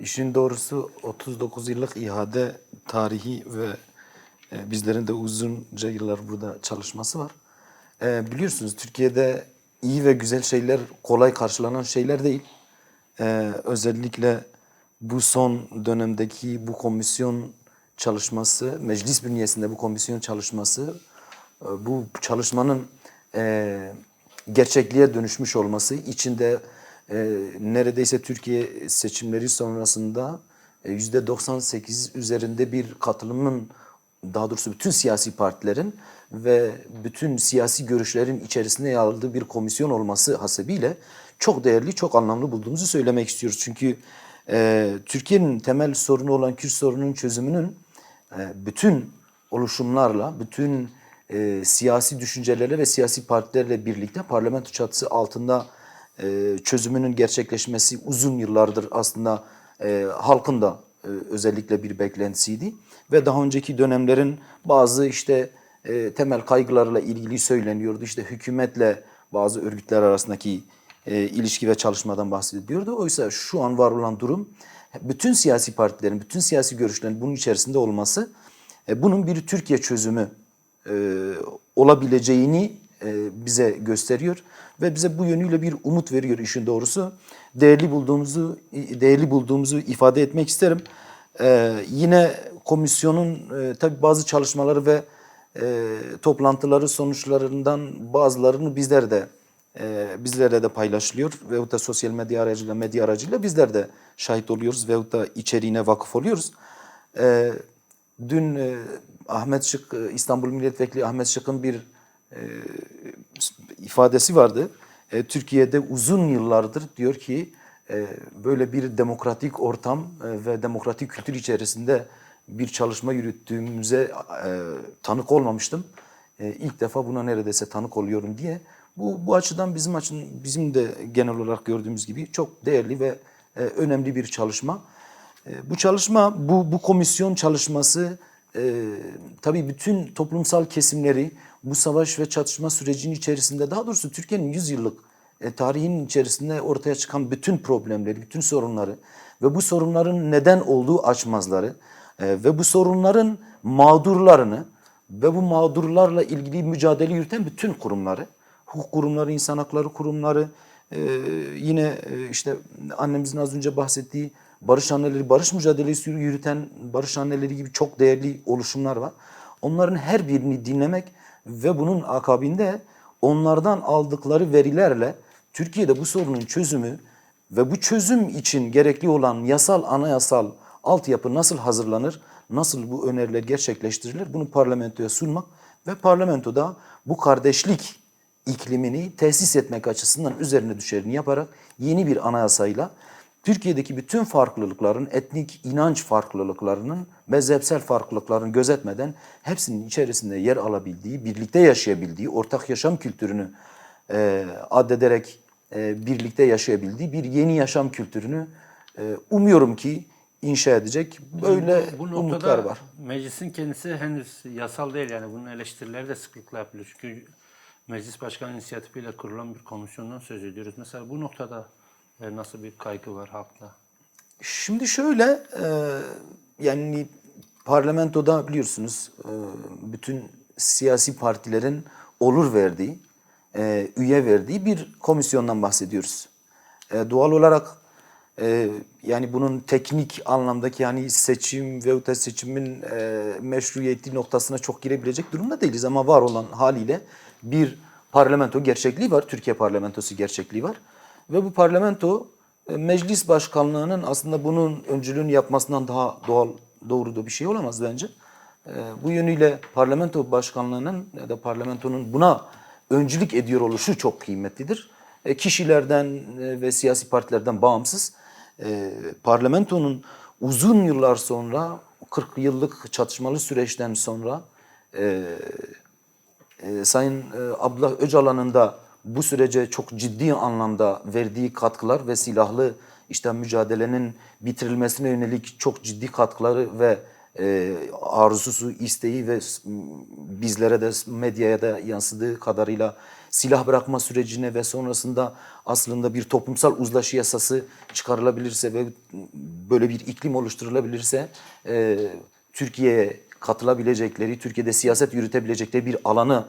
İşin doğrusu 39 yıllık ihade tarihi ve e, bizlerin de uzunca yıllar burada çalışması var. E, biliyorsunuz Türkiye'de iyi ve güzel şeyler kolay karşılanan şeyler değil. E, özellikle bu son dönemdeki bu komisyon çalışması, meclis bünyesinde bu komisyon çalışması, bu çalışmanın gerçekliğe dönüşmüş olması, içinde e, neredeyse Türkiye seçimleri sonrasında e, yüzde 98 üzerinde bir katılımın daha doğrusu bütün siyasi partilerin ve bütün siyasi görüşlerin içerisinde yer aldığı bir komisyon olması hasebiyle çok değerli, çok anlamlı bulduğumuzu söylemek istiyoruz. Çünkü e, Türkiye'nin temel sorunu olan Kürt sorununun çözümünün e, bütün oluşumlarla, bütün e, siyasi düşüncelerle ve siyasi partilerle birlikte parlamento çatısı altında e, çözümünün gerçekleşmesi uzun yıllardır aslında e, halkın da e, özellikle bir beklentisiydi. Ve daha önceki dönemlerin bazı işte e, temel kaygılarla ilgili söyleniyordu. İşte hükümetle bazı örgütler arasındaki e, ilişki ve çalışmadan bahsediliyordu. Oysa şu an var olan durum bütün siyasi partilerin, bütün siyasi görüşlerin bunun içerisinde olması bunun bir Türkiye çözümü olabileceğini bize gösteriyor ve bize bu yönüyle bir umut veriyor işin doğrusu. Değerli bulduğumuzu değerli bulduğumuzu ifade etmek isterim. E, yine komisyonun e, tabii bazı çalışmaları ve e, toplantıları sonuçlarından bazılarını bizler de e, bizlere de paylaşılıyor veyahut da sosyal medya aracıyla medya aracıyla bizler de şahit oluyoruz veyahut da içeriğine vakıf oluyoruz. E, dün e, Ahmet Şık, e, İstanbul Milletvekili Ahmet Şık'ın bir e, ifadesi vardı. E, Türkiye'de uzun yıllardır diyor ki e, böyle bir demokratik ortam e, ve demokratik kültür içerisinde bir çalışma yürüttüğümüze tanık olmamıştım. E, ilk defa buna neredeyse tanık oluyorum diye. Bu, bu açıdan bizim açın bizim de genel olarak gördüğümüz gibi çok değerli ve önemli bir çalışma. Bu çalışma, bu, bu komisyon çalışması e, tabii bütün toplumsal kesimleri bu savaş ve çatışma sürecinin içerisinde daha doğrusu Türkiye'nin 100 yıllık e, tarihinin içerisinde ortaya çıkan bütün problemleri, bütün sorunları ve bu sorunların neden olduğu açmazları e, ve bu sorunların mağdurlarını ve bu mağdurlarla ilgili mücadele yürüten bütün kurumları, hukuk kurumları, insan hakları kurumları, e, yine e, işte annemizin az önce bahsettiği barış anneleri, barış mücadelesi yürüten barış anneleri gibi çok değerli oluşumlar var. Onların her birini dinlemek ve bunun akabinde onlardan aldıkları verilerle Türkiye'de bu sorunun çözümü ve bu çözüm için gerekli olan yasal, anayasal altyapı nasıl hazırlanır, nasıl bu öneriler gerçekleştirilir bunu parlamentoya sunmak ve parlamentoda bu kardeşlik iklimini tesis etmek açısından üzerine düşerini yaparak yeni bir anayasayla Türkiye'deki bütün farklılıkların, etnik inanç farklılıklarının, mezhepsel farklılıklarını gözetmeden hepsinin içerisinde yer alabildiği, birlikte yaşayabildiği, ortak yaşam kültürünü e, addederek e, birlikte yaşayabildiği bir yeni yaşam kültürünü e, umuyorum ki inşa edecek böyle bu, bu umutlar var. meclisin kendisi henüz yasal değil yani bunun eleştirileri de sıklıkla yapılıyor. Çünkü meclis başkanı inisiyatifiyle kurulan bir komisyondan söz ediyoruz. Mesela bu noktada nasıl bir kaygı var halkta? Şimdi şöyle e, yani parlamentoda biliyorsunuz e, bütün siyasi partilerin olur verdiği, e, üye verdiği bir komisyondan bahsediyoruz. Doğal olarak yani bunun teknik anlamdaki yani seçim ve da seçimin meşruiyeti noktasına çok girebilecek durumda değiliz ama var olan haliyle bir parlamento gerçekliği var. Türkiye parlamentosu gerçekliği var. Ve bu parlamento e, meclis başkanlığının aslında bunun öncülüğünü yapmasından daha doğal doğru da bir şey olamaz bence. E, Bu yönüyle parlamento başkanlığının ya da parlamentonun buna öncülük ediyor oluşu çok kıymetlidir. E, Kişilerden ve siyasi partilerden bağımsız parlamentonun uzun yıllar sonra 40 yıllık çatışmalı süreçten sonra Sayın Abdullah Öcalan'ın da bu sürece çok ciddi anlamda verdiği katkılar ve silahlı işte mücadelenin bitirilmesine yönelik çok ciddi katkıları ve e, arzusu, isteği ve bizlere de medyaya da yansıdığı kadarıyla silah bırakma sürecine ve sonrasında aslında bir toplumsal uzlaşı yasası çıkarılabilirse ve böyle bir iklim oluşturulabilirse e, Türkiye'ye katılabilecekleri, Türkiye'de siyaset yürütebilecekleri bir alanı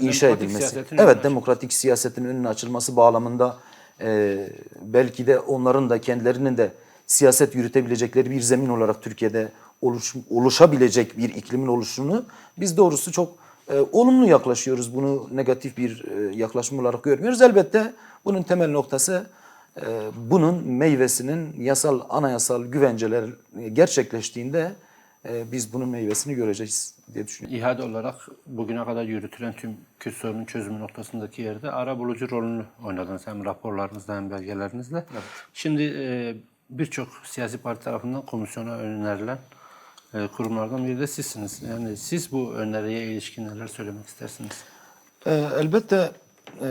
inşa edilmesi. Evet, demokratik siyasetin önünün açılması bağlamında e, belki de onların da kendilerinin de siyaset yürütebilecekleri bir zemin olarak Türkiye'de oluş, oluşabilecek bir iklimin oluşunu biz doğrusu çok e, olumlu yaklaşıyoruz. Bunu negatif bir e, yaklaşım olarak görmüyoruz. Elbette bunun temel noktası e, bunun meyvesinin yasal, anayasal güvenceler gerçekleştiğinde e, biz bunun meyvesini göreceğiz diye düşünüyorum. İHA'de olarak bugüne kadar yürütülen tüm Kürt sorunun çözümü noktasındaki yerde ara bulucu rolünü oynadınız hem raporlarınızda hem belgelerinizle. Şimdi e, birçok siyasi parti tarafından komisyona önerilen e, kurumlardan biri de sizsiniz. Yani siz bu öneriye ilişkin neler söylemek istersiniz? Ee, elbette e,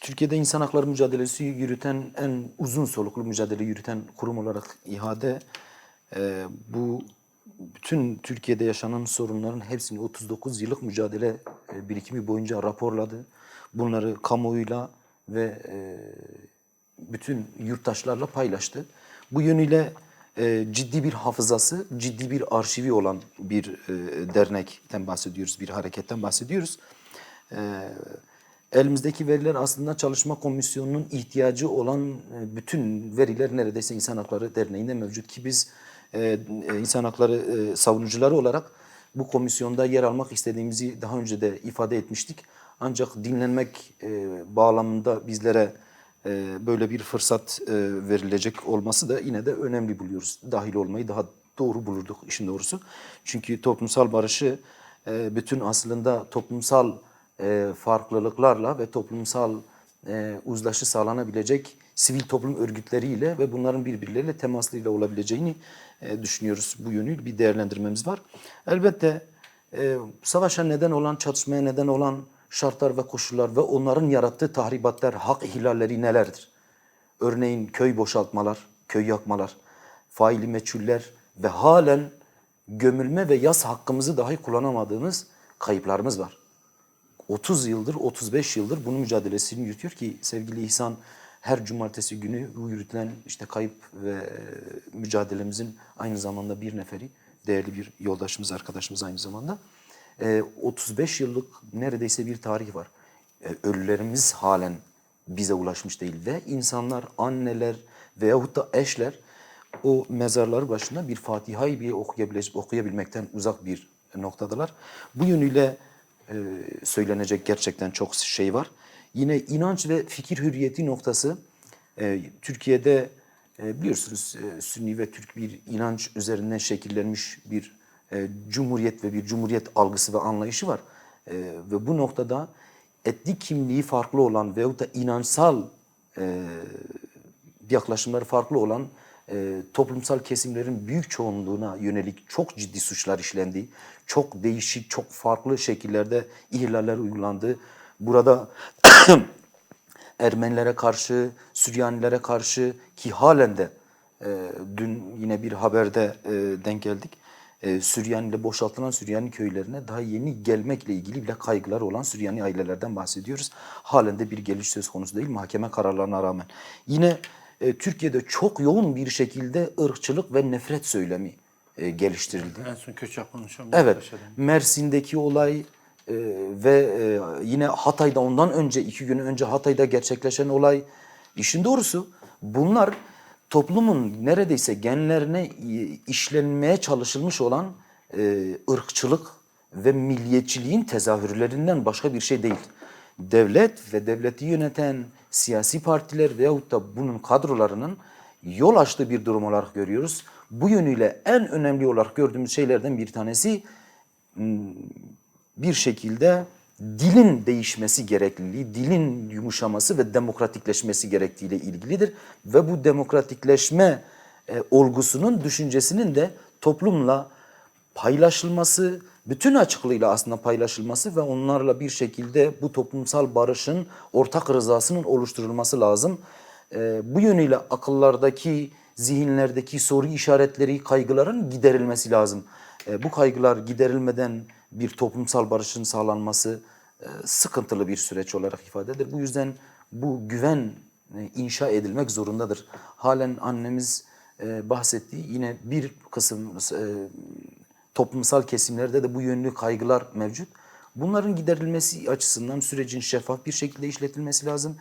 Türkiye'de insan hakları mücadelesi yürüten en uzun soluklu mücadele yürüten kurum olarak İHA'de e, bu bütün Türkiye'de yaşanan sorunların hepsini 39 yıllık mücadele e, birikimi boyunca raporladı. Bunları kamuoyuyla ve e, bütün yurttaşlarla paylaştı. Bu yönüyle e, ciddi bir hafızası, ciddi bir arşivi olan bir dernekten bahsediyoruz, bir hareketten bahsediyoruz. Elimizdeki veriler aslında çalışma komisyonunun ihtiyacı olan bütün veriler neredeyse İnsan Hakları Derneği'nde mevcut ki biz insan hakları e, savunucuları olarak bu komisyonda yer almak istediğimizi daha önce de ifade etmiştik. Ancak dinlenmek e, bağlamında bizlere e, böyle bir fırsat e, verilecek olması da yine de önemli buluyoruz. Dahil olmayı daha doğru bulurduk işin doğrusu. Çünkü toplumsal barışı e, bütün aslında toplumsal e, farklılıklarla ve toplumsal e, uzlaşı sağlanabilecek sivil toplum örgütleriyle ve bunların birbirleriyle temaslıyla olabileceğini e, düşünüyoruz. Bu yönü bir değerlendirmemiz var. Elbette e, savaşa neden olan, çatışmaya neden olan şartlar ve koşullar ve onların yarattığı tahribatlar, hak ihlalleri nelerdir? Örneğin köy boşaltmalar, köy yakmalar, faili meçhuller ve halen gömülme ve yas hakkımızı dahi kullanamadığımız kayıplarımız var. 30 yıldır, 35 yıldır bunun mücadelesini yürütüyor ki sevgili İhsan her cumartesi günü yürütülen işte kayıp ve e, mücadelemizin aynı zamanda bir neferi, değerli bir yoldaşımız, arkadaşımız aynı zamanda. E, 35 yıllık neredeyse bir tarih var. E, ölülerimiz halen bize ulaşmış değil ve insanlar, anneler veyahut da eşler o mezarları başında bir Fatiha'yı bile okuyabilecek, okuyabilmekten uzak bir noktadalar. Bu yönüyle e, söylenecek gerçekten çok şey var. Yine inanç ve fikir hürriyeti noktası e, Türkiye'de e, biliyorsunuz e, Sünni ve Türk bir inanç üzerinden şekillenmiş bir e, cumhuriyet ve bir cumhuriyet algısı ve anlayışı var. E, ve bu noktada etnik kimliği farklı olan veyahut da inançsal e, yaklaşımları farklı olan e, toplumsal kesimlerin büyük çoğunluğuna yönelik çok ciddi suçlar işlendi. Çok değişik, çok farklı şekillerde ihlaller uygulandı. Burada Ermenilere karşı, Süryanilere karşı ki halen de e, dün yine bir haberde e, denk geldik. E, Süryani'yle boşaltılan Süryani köylerine daha yeni gelmekle ilgili bile kaygılar olan Süryani ailelerden bahsediyoruz. Halen de bir geliş söz konusu değil mahkeme kararlarına rağmen. Yine e, Türkiye'de çok yoğun bir şekilde ırkçılık ve nefret söylemi e, geliştirildi. En son Köçek konuşan Evet. Mersin'deki olay e, ve e, yine Hatay'da ondan önce iki gün önce Hatay'da gerçekleşen olay. İşin doğrusu bunlar toplumun neredeyse genlerine işlenmeye çalışılmış olan e, ırkçılık ve milliyetçiliğin tezahürlerinden başka bir şey değil. Devlet ve devleti yöneten siyasi partiler veyahut da bunun kadrolarının yol açtığı bir durum olarak görüyoruz. Bu yönüyle en önemli olarak gördüğümüz şeylerden bir tanesi bir şekilde dilin değişmesi gerekliliği, dilin yumuşaması ve demokratikleşmesi gerektiğiyle ilgilidir. Ve bu demokratikleşme e, olgusunun, düşüncesinin de toplumla paylaşılması, bütün açıklığıyla aslında paylaşılması ve onlarla bir şekilde bu toplumsal barışın, ortak rızasının oluşturulması lazım. E, bu yönüyle akıllardaki, zihinlerdeki soru işaretleri, kaygıların giderilmesi lazım. E, bu kaygılar giderilmeden bir toplumsal barışın sağlanması e, sıkıntılı bir süreç olarak ifade eder. Bu yüzden bu güven e, inşa edilmek zorundadır. Halen annemiz e, bahsettiği yine bir kısım toplumsal kesimlerde de bu yönlü kaygılar mevcut. Bunların giderilmesi açısından sürecin şeffaf bir şekilde işletilmesi lazım.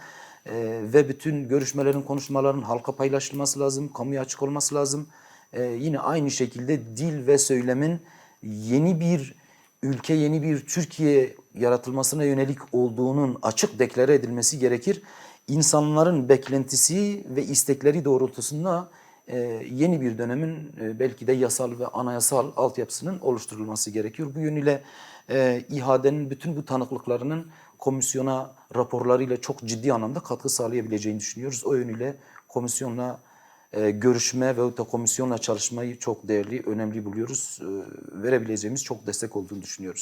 Ee, ve bütün görüşmelerin, konuşmaların halka paylaşılması lazım, kamuya açık olması lazım. Ee, yine aynı şekilde dil ve söylemin yeni bir ülke, yeni bir Türkiye yaratılmasına yönelik olduğunun açık deklare edilmesi gerekir. İnsanların beklentisi ve istekleri doğrultusunda e, yeni bir dönemin e, belki de yasal ve anayasal altyapısının oluşturulması gerekiyor. Bu yönüyle e, İHA'denin bütün bu tanıklıklarının komisyona raporlarıyla çok ciddi anlamda katkı sağlayabileceğini düşünüyoruz. O yönüyle komisyonla e, görüşme ve da komisyonla çalışmayı çok değerli, önemli buluyoruz. E, verebileceğimiz çok destek olduğunu düşünüyoruz.